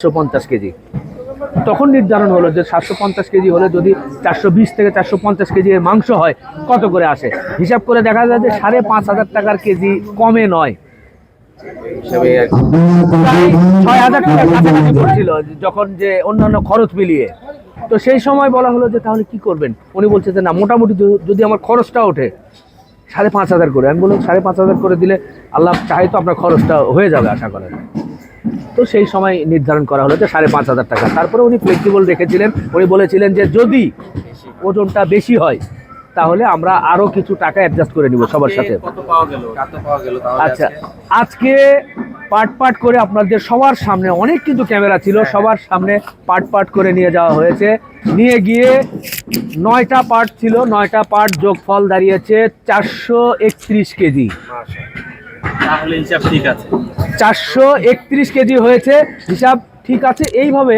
চারশো পঞ্চাশ কেজি। তখন নির্ধারণ হলো যে সাতশো পঞ্চাশ কেজি হলে যদি চারশো বিশ থেকে চারশো পঞ্চাশ কেজি এর মাংস হয় কত করে আসে? হিসাব করে দেখা যায় যে সাড়ে পাঁচ হাজার টাকার কেজি কমে নয়। ছয় হাজার কাছাকাছি পড়ছিল যখন যে অন্যান্য খরচ মিলিয়ে। তো সেই সময় বলা হলো যে তাহলে কি করবেন? উনি বলছে যে না মোটামুটি যদি- আমার খরচটা ওঠে সাড়ে পাঁচ হাজার করে। আমি বললাম সাড়ে পাঁচ হাজার করে দিলে আল্লাহ চাই তো আপনার খরচটা হয়ে যাবে আশা করেন। তো সেই সময় নির্ধারণ করা হলো যে সাড়ে পাঁচ হাজার টাকা। তারপরে উনি ফ্লেক্সিবল রেখেছিলেন উনি বলেছিলেন যে যদি ওজনটা বেশি হয় তাহলে আমরা আরও কিছু টাকা অ্যাডজাস্ট করে নিব সবার সাথে। কত পাওয়া গেল? কত পাওয়া গেল তাহলে আচ্ছা আজকে? পার্ট পার্ট করে আপনাদের সবার সামনে অনেক কিন্তু ক্যামেরা ছিল সবার সামনে পার্ট পার্ট করে নিয়ে যাওয়া হয়েছে। নিয়ে গিয়ে নয়টা পার্ট ছিল নয়টা পার্ট যোগফল দাঁড়িয়েছে চারশো একত্রিশ কেজি। তাহলে হিসাব ঠিক আছে। চারশো একত্রিশ কেজি হয়েছে হিসাব ঠিক আছে। এইভাবে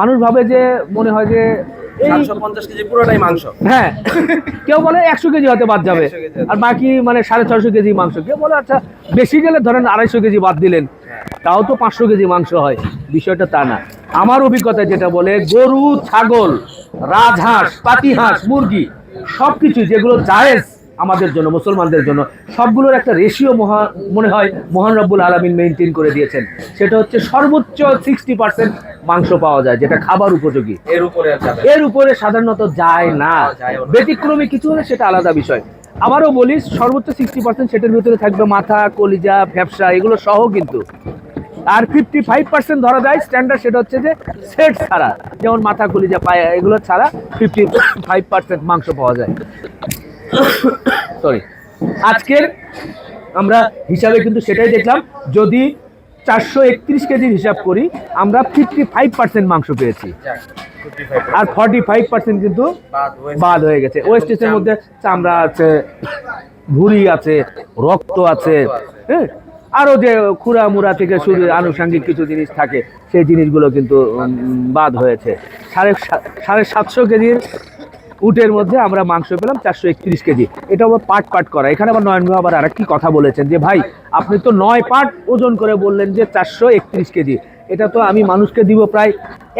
মানুষ ভাবে যে মনে হয় যে কেজি পুরোটাই মাংস। হ্যাঁ কেউ বলে একশো কেজি হয়তো বাদ যাবে 100 কেজি হতে আর বাকি মানে সাড়ে ছশো কেজি মাংস। কেউ বলে আচ্ছা বেশি গেলে ধরেন আড়াইশো কেজি বাদ দিলেন। তাও তো পাঁচশো কেজি মাংস হয়। বিষয়টা তা না। আমার অভিজ্ঞতা যেটা বলে গরু ছাগল রাজহাঁস পাতিহাঁস মুরগি সব কিছু যেগুলো জায়েজ আমাদের জন্য মুসলমানদের জন্য সবগুলোর একটা রেশিও মহা মনে হয় মহান রব্বুল আলমিন মেনটেন করে দিয়েছেন। সেটা হচ্ছে সর্বোচ্চ সিক্সটি পার্সেন্ট মাংস পাওয়া যায় যেটা খাবার উপযোগী। এর উপরে। এর উপরে সাধারণত যায় না। ব্যতিক্রমী কিছু হলে সেটা আলাদা বিষয়। আবারও বলি সর্বোচ্চ সিক্সটি পার্সেন্ট সেটার ভিতরে থাকবে মাথা কলিজা ফ্যাপসা এগুলো সহ কিন্তু। আর ফিফটি ফাইভ পার্সেন্ট ধরা যায় স্ট্যান্ডার্ড সেটা হচ্ছে যে সেট ছাড়া। যেমন মাথা কলিজা পায়ে এগুলো ছাড়া ফিফটি ফাইভ পার্সেন্ট মাংস পাওয়া যায়। সরি আজকের আমরা হিসাবে কিন্তু সেটাই দেখলাম, যদি চারশো একত্রিশ কেজির হিসাব করি, আমরা ফিফটি ফাইভ পার্সেন্ট মাংস পেয়েছি। আর ফর্টি ফাইভ পার্সেন্ট কিন্তু বাদ হয়ে গেছে। ওয়েস্টেজের মধ্যে চামড়া আছে, ভুঁড়ি আছে, রক্ত আছে হ্যাঁ? আরও যে খুরা মুড়া থেকে শুরু আনুষঙ্গিক কিছু জিনিস থাকে, সেই জিনিসগুলো কিন্তু বাদ হয়েছে। সাড়ে সাড়ে সাতশো কেজির উটের মধ্যে আমরা মাংস পেলাম চারশো একত্রিশ কেজি। এটা আবার পাট পাট করা। এখানে আবার নয়ন আবার আরেকটি কথা বলেছেন যে ভাই আপনি তো নয় পাট ওজন করে বললেন যে চারশো একত্রিশ কেজি। এটা তো আমি মানুষকে দিব প্রায়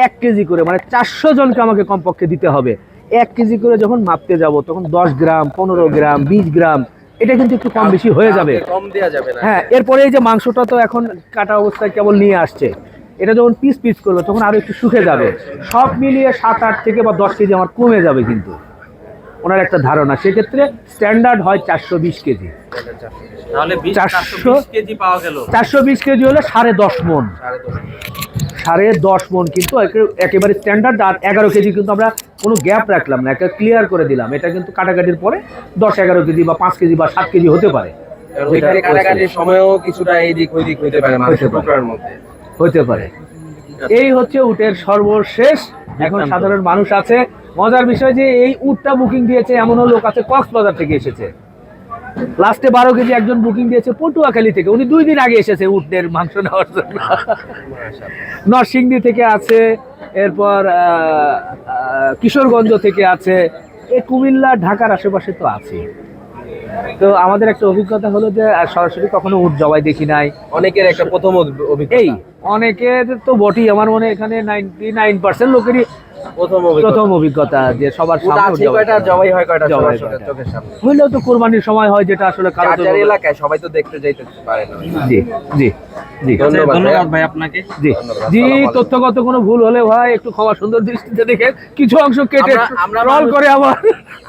এক কেজি করে। মানে চারশো জনকে আমাকে কমপক্ষে দিতে হবে। এক কেজি করে যখন মাপতে যাব তখন দশ গ্রাম পনেরো গ্রাম বিশ গ্রাম এটা কিন্তু একটু কম বেশি হয়ে যাবে। কম দেওয়া যাবে হ্যাঁ এরপরে এই যে মাংসটা তো এখন কাটা অবস্থায় কেবল নিয়ে আসছে। এটা যখন পিস পিস করল তখন আরও একটু শুকে যাবে। সব মিলিয়ে সাত আট থেকে বা দশ কেজি আমার কমে যাবে কিন্তু। ওনার একটা ধারণা। সেক্ষেত্রে স্ট্যান্ডার্ড হয় চারশো বিশ কেজি। চারশো- চারশো বিশ কেজি হলে সাড়ে দশ মন। সাড়ে দশ মন। কিন্তু একেবারে স্ট্যান্ডার্ড আর এগারো কেজি কিন্তু আমরা কোনো গ্যাপ রাখলাম না। একটা ক্লিয়ার করে দিলাম। এটা কিন্তু কাটাকাটির পরে দশ এগারো কেজি বা পাঁচ কেজি বা সাত কেজি হতে পারে। সময়ও কিছুটা এইদিক ওইদিক হইতে পারে মাংসের হতে পারে। টুকরার মধ্যে। হতে পারে। এই হচ্ছে উটের সর্বশেষ। এখন সাধারণ মানুষ আছে। মজার বিষয় যে এই উটটা বুকিং দিয়েছে এমনও লোক আছে কক্সবাজার থেকে এসেছে। লাস্টে বারো কেজি একজন বুকিং দিয়েছে পটুয়াখালী থেকে। উনি দুই দিন আগে এসেছে উটের মাংস নেওয়ার জন্য। নরসিংদী থেকে আছে এরপর কিশোরগঞ্জ থেকে আছে। এই কুমিল্লা ঢাকার আশেপাশে তো আছে। তো আমাদের একটা অভিজ্ঞতা হলো যে সরাসরি কখনো উট জবাই দেখি নাই। অনেকের একটা প্রথম অভি- অভিজ্ঞতা অনেকের তো বটেই। আমার মনে এখানে নাইনটি নাইন পার্সেন্ট লোকেরই প্রথম অভিজ্ঞতা। যে সবার সামনে কয়টা জবাই হয় কয়টা জবাই সবার কয়টা। চোখের সামনে? হইলেও তো কোরবানির সময় হয় যেটা আসলে কারও এলাকায় সবাই তো দেখতে যাইতে পারে না। জি জি জি। ধন্যবাদ ধন্যবাদ ভাই আপনাকে। জি জি তথ্যগত কোনো ভুল হলে ভাই একটু ক্ষমা সুন্দর দৃষ্টিতে দেখে কিছু অংশ কেটে আমরা- রল মানুষ- করে আবার।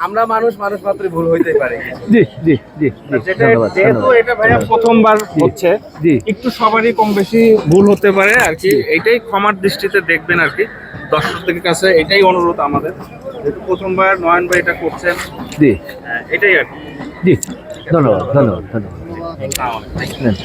আমরা মানুষ মানুষ মাত্রই ভুল হইতে পারে জি জি জি জি যেটা ধন্যবাদ, যেহেতু এটা ভাইয়া প্রথমবার হচ্ছে জি। একটু সবারই কম বেশি ভুল হতে পারে আর কি। এইটাই ক্ষমার দৃষ্টিতে দেখবেন আর কি। দর্শকদের কাছে এটাই অনুরোধ আমাদের যেহেতু প্রথমবার নয়ন ভাই এটা করছেন। জি। হ্যাঁ, এটাই আর কি। জি ধন্যবাদ ধন্যবাদ ধন্যবাদ।